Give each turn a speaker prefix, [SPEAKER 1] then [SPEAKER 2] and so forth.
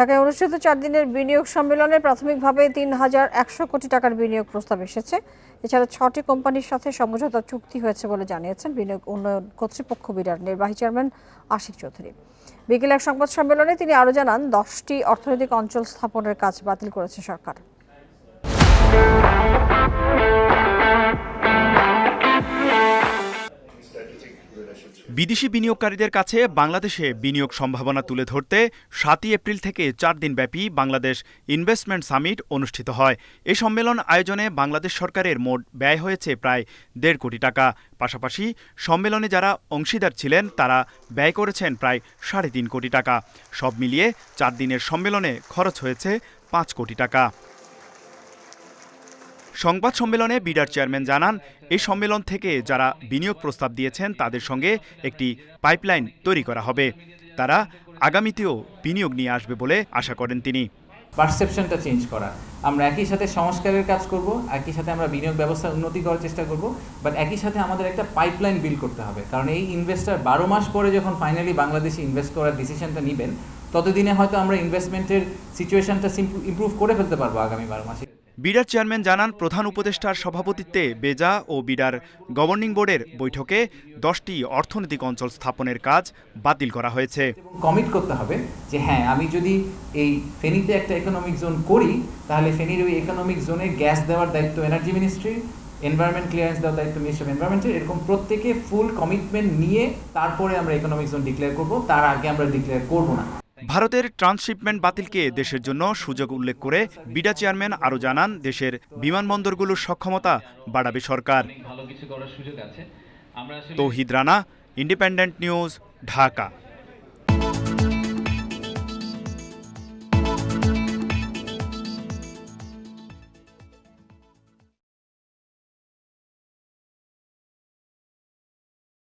[SPEAKER 1] ঢাকায় অনুষ্ঠিত চার দিনের বিনিয়োগ সম্মেলনে প্রাথমিকভাবে তিন হাজার একশো কোটি টাকার বিনিয়োগ প্রস্তাব এসেছে। এছাড়া ছটি কোম্পানির সাথে সমঝোতা চুক্তি হয়েছে বলে জানিয়েছেন বিনিয়োগ উন্নয়ন কর্তৃপক্ষ বিডার নির্বাহী চেয়ারম্যান আশিক চৌধুরী। বিকেল এক সংবাদ সম্মেলনে তিনি আরও জানান, দশটি অর্থনৈতিক অঞ্চল স্থাপনের কাজ বাতিল করেছে সরকার।
[SPEAKER 2] বিদেশি বিনিয়োগকারীদের কাছে বাংলাদেশে বিনিয়োগ সম্ভাবনা তুলে ধরতে সাতই এপ্রিল থেকে চার দিনব্যাপী বাংলাদেশ ইনভেস্টমেন্ট সামিট অনুষ্ঠিত হয়। এ সম্মেলন আয়োজনে বাংলাদেশ সরকারের মোট ব্যয় হয়েছে প্রায় দেড় কোটি টাকা। পাশাপাশি সম্মেলনে যারা অংশীদার ছিলেন, তারা ব্যয় করেছেন প্রায় সাড়ে তিন কোটি টাকা। সব মিলিয়ে চার দিনের সম্মেলনে খরচ হয়েছে পাঁচ কোটি টাকা। সংবাদ সম্মেলনে বিডার চেয়ারম্যান জানান এই সম্মেলন থেকে যারা বিনিয়োগ প্রস্তাব দিয়েছেন তাদের সঙ্গে একটি পাইপলাইন তৈরি করা হবে। তারা আগামীতেও বিনিয়োগ নিয়ে আসবে বলে আশা করেন তিনি।
[SPEAKER 3] পারসেপশনটা চেঞ্জ করা আমরা একই সাথে সংস্কারের কাজ করব, একই সাথে আমরা বিনিয়োগ ব্যবস্থার উন্নতি করার চেষ্টা করব বাট একই সাথে আমাদের একটা পাইপলাইন বিল করতে হবে। কারণ এই ইনভেস্টার বারো মাস পরে যখন ফাইনালি বাংলাদেশে ইনভেস্ট করার ডিসিশনটা নেবেন, ততদিনে হয়তো আমরা ইনভেস্টমেন্টের সিচুয়েশনটা ইমপ্রুভ করে ফেলতে পারব আগামী বারো মাসে।
[SPEAKER 2] বিডার চেয়ারম্যান জানান, প্রধান উপদেষ্টার সভাপতিত্বে বেজা ও বিডার গভর্নিং বোর্ডের বৈঠকে দশটি অর্থনৈতিক অঞ্চল স্থাপনের কাজ বাতিল করা হয়েছে।
[SPEAKER 3] কমিট করতে হবে যে হ্যাঁ আমি যদি এই ফেনীতে একটা ইকোনমিক জোন করি, তাহলে ফেনীর ওই ইকোনমিক জোনে গ্যাস দেওয়ার দায়িত্ব এনার্জি মিনিস্ট্রি এনভায়রনমেন্ট ক্লিয়ারেন্স দেওয়ার দায়িত্ব মিনিস্ট্রি অফ এনভায়রনমেন্টের এরকম প্রত্যেকে ফুল কমিটমেন্ট নিয়ে তারপরে আমরা ইকোনমিক জোন ডিক্লেয়ার করব, তার আগে আমরা ডিক্লেয়ার করব না।
[SPEAKER 2] ভারতের ট্রান্সশিপমেন্ট বাতিলকে দেশের জন্য সুযোগ উল্লেখ করে বিডা চেয়ারম্যান আরও জানান দেশের বিমানবন্দরগুলোর সক্ষমতা বাড়াবে সরকার। Touhid Rana Independent News Dhaka.